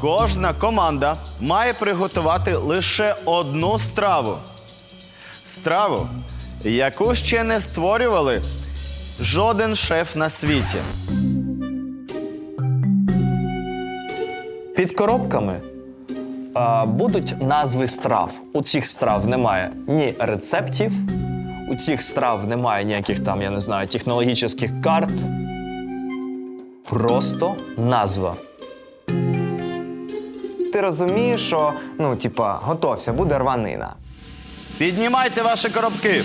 Кожна команда має приготувати лише одну страву. Страву, яку ще не створювали жоден шеф на світі. Під коробками а, будуть назви страв. У цих страв немає ні рецептів, у цих страв немає ніяких там, я не знаю, технологічних карт. Просто назва. Ти розумієш, що ну, типа, готовся, буде рванина. Піднімайте ваші коробки.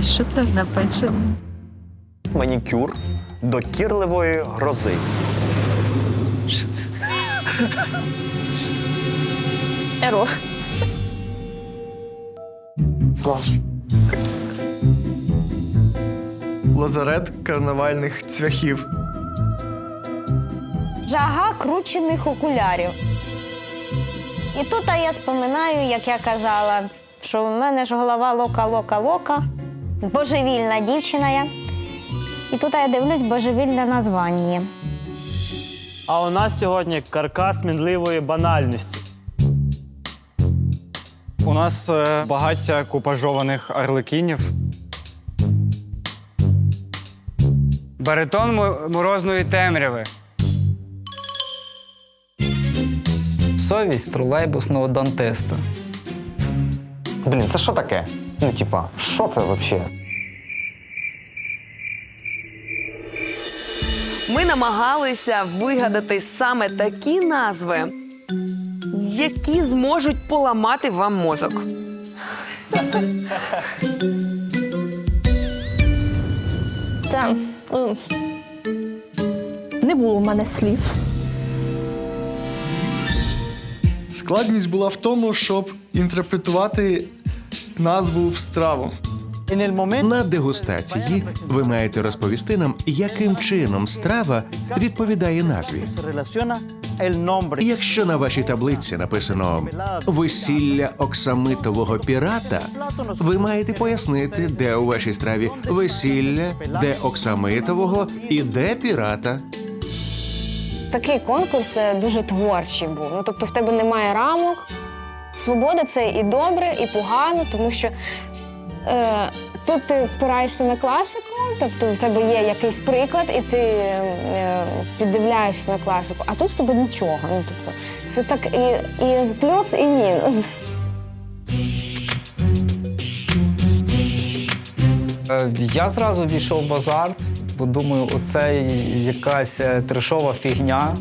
Що там написано? Манікюр докірливої грози. Ерор. Лазарет карнавальних цвяхів. Жага кручених окулярів. І тут я споминаю, як я казала, що в мене ж голова лока-лока-лока, божевільна дівчина я. І тут я дивлюсь божевільне названня. А у нас сьогодні каркас мінливої банальності. У нас е, багаття купажованих арлекінів. Баритон морозної темряви. Совість тролейбусного дантиста. Блін, це що таке? Ну, типа, що це взагалі? Ми намагалися вигадати саме такі назви, які зможуть поламати вам мозок. Це Не було в мене слів. Складність була в тому, щоб інтерпретувати назву в страву. На дегустації ви маєте розповісти нам, яким чином страва відповідає назві. Якщо на вашій таблиці написано весілля оксамитового пірата, ви маєте пояснити, де у вашій страві весілля, де оксамитового і де пірата. такий конкурс е, дуже творчий був. Ну, тобто в тебе немає рамок. Свобода це і добре, і погано, тому що е, тут ти впираєшся на класику, тобто в тебе є якийсь приклад, і ти е, піддивляєшся на класику, а тут в тебе нічого. Ну, тобто, це так і, і плюс, і мінус. Е, Я зразу війшов в азарт, бо думаю, оце якась е, трешова фігня.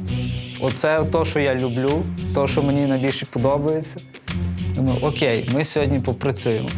Оце те, що я люблю, те, що мені найбільше подобається. Думаю, окей, ми сьогодні попрацюємо.